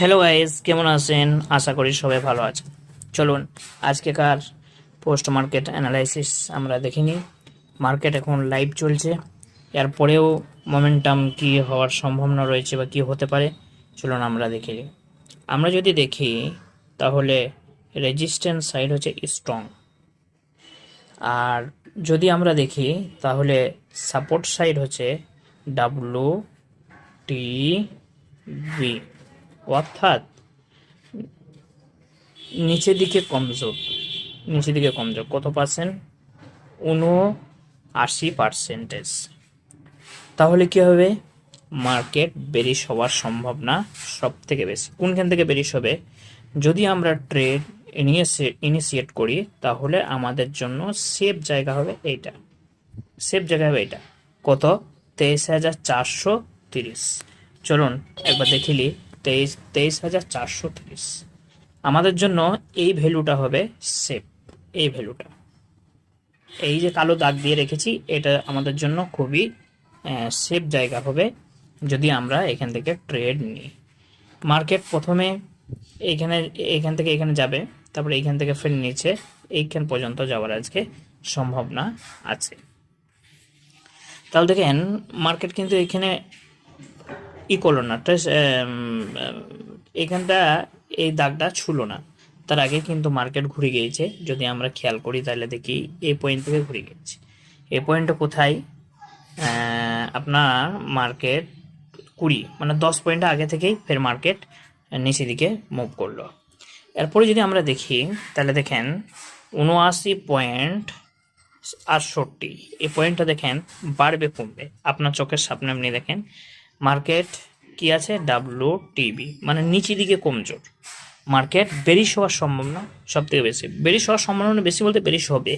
Hello guys কেমন আছেন? আশা করি সবাই ভালো আছেন। চলুন, আজকেকার পোস্ট মার্কেট অ্যানালাইসিস আমরা দেখিনি মার্কেট এখন লাইভ চলছে। এরপরেও মোমেন্টাম কি হওয়ার সম্ভাবনা রয়েছে বা কি হতে পারে, চলুন আমরা দেখে আমরা যদি দেখি, তাহলে রেজিস্ট্যান্স সাইড হচ্ছে স্ট্রং আর যদি আমরা দেখি, তাহলে সাপোর্ট সাইড হচ্ছে ডাব্লু টি বি অর্থাৎ নিচের দিকে কমজোর নিচের দিকে কমজোর কত পার্সেন্ট উনআশি পার্সেন্টেজ তাহলে কি হবে? মার্কেট বেরিশ হওয়ার সম্ভাবনা সব থেকে বেশি। কোনখান থেকে বেরিশ হবে? যদি আমরা ট্রেড ইনিশিয়েট করি, তাহলে আমাদের জন্য সেফ জায়গা হবে এইটা। সেফ জায়গা হবে এটা কত? তেইশ হাজার চারশো তিরিশ। চলুন একবার দেখিলি তেইশ তেইশ হাজার চারশো তিরিশ। আমাদের জন্য এই ভ্যালুটা হবে সেফ, এই ভ্যালুটা। এই যে কালো দাগ দিয়ে রেখেছি, এটা আমাদের জন্য খুবই সেফ জায়গা হবে যদি আমরা এখান থেকে ট্রেড নিই। মার্কেট প্রথমে এইখানে এইখান থেকে এখানে যাবে, তারপরে এইখান থেকে ফের নিচে, এইখান পর্যন্ত যাওয়ার আজকে সম্ভাবনা আছে। তাহলে দেখেন, মার্কেট কিন্তু এখানে ই করল না। এখানটা এই দাগটা ছুলো না। তার আগে কিন্তু মার্কেট ঘুরে গিয়েছে। যদি আমরা খেয়াল করি তাহলে দেখি এই পয়েন্ট থেকে ঘুরে গিয়েছে। এই পয়েন্টটা কোথায়? আপনার মার্কেট কুড়ি মানে দশ পয়েন্ট আগে থেকেই ফের মার্কেট নিচের দিকে মুভ করল। এরপরে যদি আমরা দেখি, তাহলে দেখেন উনআশি পয়েন্ট আটষট্টি। এই পয়েন্টটা দেখেন বাড়বে কমবে। আপনার চোখের সামনে আপনি দেখেন মার্কেট কি আছে? ডাব্লু টিবি মানে নিচের দিকে কমজোর। মার্কেট বেরিশ হওয়ার সম্ভাবনা সব থেকে বেশি। বেরিশ হওয়ার সম্ভাবনা বেশি বলতে বেরিশ হবে।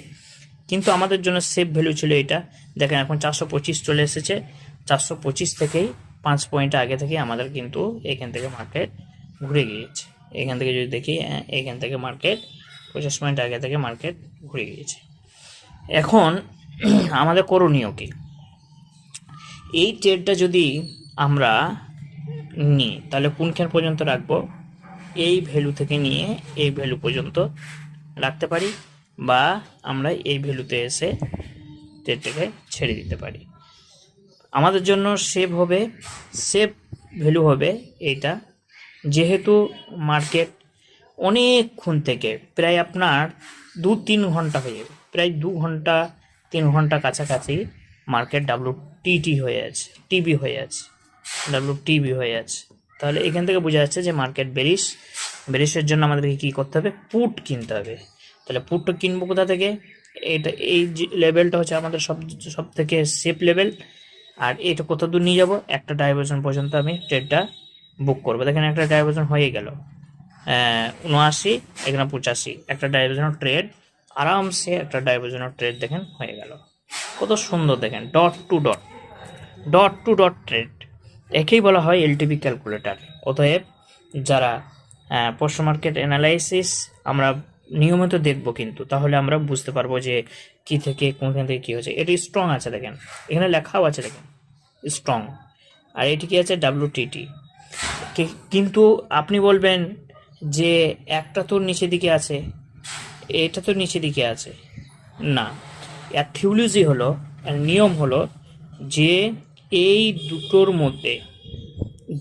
কিন্তু আমাদের জন্য সেফ ভ্যালু ছিল এটা। দেখেন এখন চারশো পঁচিশ চলে এসেছে। চারশো পঁচিশ থেকেই পাঁচ পয়েন্ট আগে থেকে আমাদের কিন্তু এখান থেকে মার্কেট ঘুরে গিয়েছে। এখান থেকে যদি দেখি আহ, এখান থেকে মার্কেট পঞ্চাশ পয়েন্ট আগে থেকে মার্কেট ঘুরে গিয়েছে। এখন আমাদের করণীয় কি? এই ট্রেডটা যদি আমরা নিই। তাহলে কোনখান পর্যন্ত রাখব? এই ভ্যালু থেকে নিয়ে এই ভ্যালু পর্যন্ত রাখতে পারি বা আমরা এই ভ্যালুতে এসে ট্রেডটাকে ছেড়ে দিতে পারি। আমাদের জন্য সেভ হবে সেভ ভ্যালু হবে এইটা। যেহেতু মার্কেট অনেকক্ষণ থেকে, প্রায় আপনার দু তিন ঘণ্টা হয়ে যাবে প্রায় দু ঘণ্টা, তিন ঘণ্টা কাছাকাছি মার্কেট ডাব্লু টিটি হয়ে আছে টিবি হয়ে আছে। ডাব্লু টিবি হয়ে আছে তাহলে এখান থেকে বোঝা যাচ্ছে যে মার্কেট বেরিশ বেরিশের জন্য আমাদেরকে কী করতে হবে? পুট কিনতে হবে। তাহলে পুটটা কিনবো কোথা থেকে? এটা এই লেভেলটা হচ্ছে আমাদের সব সব থেকে সেফ লেভেল আর এটা কত দূর নিয়ে যাব? একটা ডাইভার্সন পর্যন্ত আমি ট্রেডটা বুক করব। দেখেন একটা ডাইভার্সন হয়ে গেল। উনআশি, এখানে পঁচাশি। একটা ডাইভার্সনের ট্রেড আরামসে একটা ডাইভার্সনের ট্রেড দেখেন হয়ে গেল। কত সুন্দর দেখেন। Dot two dot dot two dot trade একেই বলা হয় এলটিভি ক্যালকুলেটর। অতএব যারা পোস্ট মার্কেট অ্যানালাইসিস আমরা নিয়মিত দেখব কিন্তু, তাহলে আমরা বুঝতে পারব যে কি থেকে, কোনখান থেকে কী হচ্ছে এটি স্ট্রং আছে দেখেন। এখানে লেখাও আছে দেখেন। স্ট্রং আর এটি কি আছে? ডাব্লুটিটি কিন্তু আপনি বলবেন যে একটা তো নিচের দিকে আছে, এটা তো নিচের দিকে আছে। না। এর থিওলজি হলো নিয়ম হলো যে এই দুটোর মধ্যে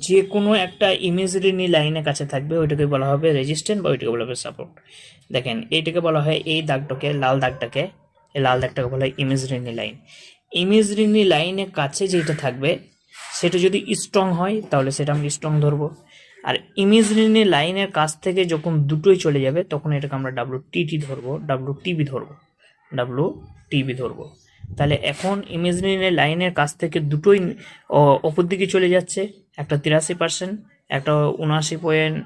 যে কোনো একটা ইমেজরিনি লাইনের কাছে থাকবে, ওইটাকে বলা হবে রেজিস্ট্যান্ট বা ওইটাকে বলা হবে সাপোর্ট দেখেন, এইটাকে বলা হয় এই দাগটাকে, লাল দাগটাকে, এই লাল দাগটাকে বলা হয় ইমেজরিনি লাইন ইমেজরিনি লাইনের কাছে যেটা থাকবে, সেটা যদি স্ট্রং হয়, তাহলে সেটা আমরা স্ট্রং ধরবো। আর ইমেজরিনি লাইনের কাছ থেকে যখন দুটোই চলে যাবে, তখন এটাকে আমরা ডাব্লু টিটি ধরবো ডাব্লু টিবি ধরবো ডাব্লু টিবি ধরবো। তাহলে এখন ইমেজরিনি লাইনের কাছ থেকে দুটোই ওপর দিকে চলে যাচ্ছে। একটা তিরাশি পার্সেন্ট একটা উনআশি পয়েন্ট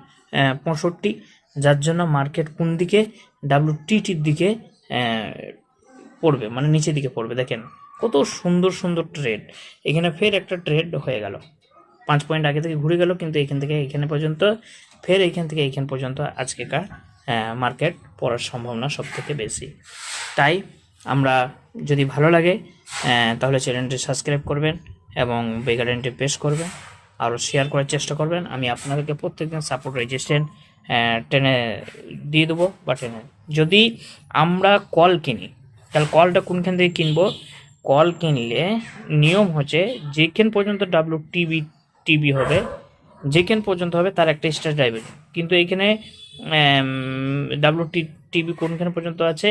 পঁয়ষট্টি। যার জন্য মার্কেট কোন দিকে? ডাব্লু টিটির দিকে পড়বে মানে নিচের দিকে পড়বে। দেখেন, কত সুন্দর সুন্দর ট্রেড এখানে ফের একটা ট্রেড হয়ে গেল। পাঁচ পয়েন্ট আগে থেকে ঘুরে গেল, কিন্তু এখান থেকে এখানে পর্যন্ত, ফের এখান থেকে এইখান পর্যন্ত আজকেকার মার্কেট পড়ার সম্ভাবনা সব থেকে বেশি। তাই আমরা যদি ভালো লাগে তাহলে চ্যানেলটি সাবস্ক্রাইব করবেন এবং বেগারেন্টি প্রেস করবেন। আরও শেয়ার করার চেষ্টা করবেন। আমি আপনাদেরকে প্রত্যেকদিন সাপোর্ট রেজিস্ট্যান্ট টেনে দিয়ে দেবো বা টেনে। যদি আমরা কল কিনি, তাহলে কলটা কোনখান থেকে কিনবো? কল কিনলে নিয়ম হচ্ছে, যেখান পর্যন্ত ডাব্লিউ টিভি টিভি হবে, যেখান পর্যন্ত হবে তার একটা স্টার ড্রাইভে কিন্তু এইখানে ডাব্লিউ টি টিভি কোনখানে পর্যন্ত আছে?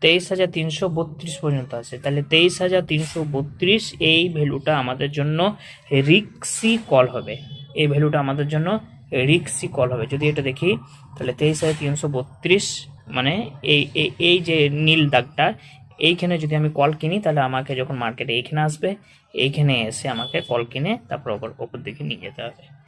তেইশ হাজার তিনশো বত্রিশ পর্যন্ত আছে। তাহলে তেইশ হাজার তিনশো বত্রিশ এই ভ্যালুটা আমাদের জন্য রিক্সি কল হবে। এই ভ্যালুটা আমাদের জন্য রিক্সি কল হবে। যদি এটা দেখি, তাহলে তেইশ হাজার তিনশো বত্রিশ মানে এই, এই- যে নীল দাগটা, এইখানে যদি আমি কল কিনি, তাহলে আমাকে যখন মার্কেটে এইখানে আসবে, এইখানে এসে আমাকে কল কিনে তারপর ওপর ওপর দিকে নিয়ে যেতে হবে।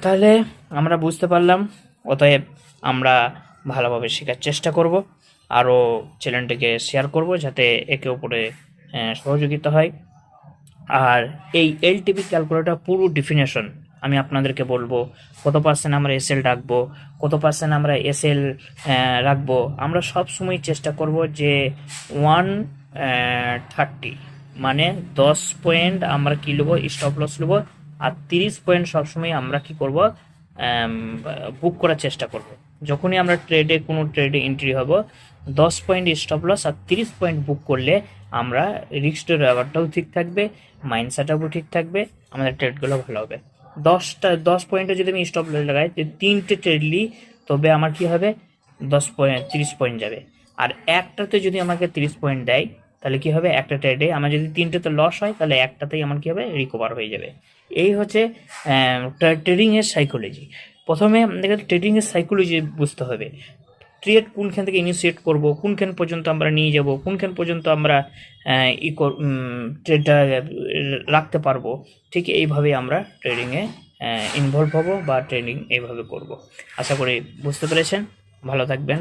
তাহলে আমরা বুঝতে পারলাম, অতএব আমরা ভালোভাবে শেখার চেষ্টা করব। আরও চ্যানেলটিকে শেয়ার করব যাতে একে আহ, সহযোগিতা হয়। আর এই এল এলটিপি ক্যালকুলেটর পুরো ডিফিনেশন আমি আপনাদেরকে বলব কত পার্সেন্ট আমরা এসএল রাখব কত পার্সেন্ট আমরা এসএল রাখব। আমরা সব সময় চেষ্টা করব যে ওয়ান থার্টি মানে দশ পয়েন্ট আমরা কি নেব স্টপ লস নেব আর তিরিশ পয়েন্ট সবসময় আমরা কি করব বুক করার চেষ্টা করব। যখনই আমরা ট্রেডে কোনো ট্রেডে এন্ট্রি হব দশ পয়েন্ট স্টপ লস আর তিরিশ পয়েন্ট বুক করলে আমরা রিক্স ড্রাইভারটাও ঠিক থাকবে মাইন্ড সেটআপও ঠিক থাকবে, আমাদের ট্রেডগুলো ভালো হবে। দশটা, দশ পয়েন্টে যদি আমি স্টপ লস লাগাই তিনটে ট্রেড নিই তবে আমার কি হবে? দশ পয়েন্ট তিরিশ পয়েন্ট যাবে। আর একটাতে যদি আমাকে তিরিশ পয়েন্ট দেয়, তাহলে কি হবে? একটা ট্রেডে আমার যদি তিনটেতে লস হয়, তাহলে একটাতেই আমার কি হবে? রিকভার হয়ে যাবে। এই হচ্ছে ট্রেডিংয়ের সাইকোলজি প্রথমে আমাদেরকে ট্রেডিংয়ের সাইকোলজি বুঝতে হবে। ট্রেড কোনখান থেকে ইনিশিয়েট করব, কোনখান পর্যন্ত আমরা নিয়ে যাব, কোনখান পর্যন্ত আমরা ই ট্রেডটা রাখতে পারব, ঠিক এইভাবে আমরা ট্রেডিংয়ে ইনভলভ হব বা ট্রেডিং এইভাবে করব। আশা করি বুঝতে পেরেছেন। ভালো থাকবেন।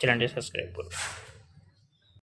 চ্যানেলটি সাবস্ক্রাইব করুন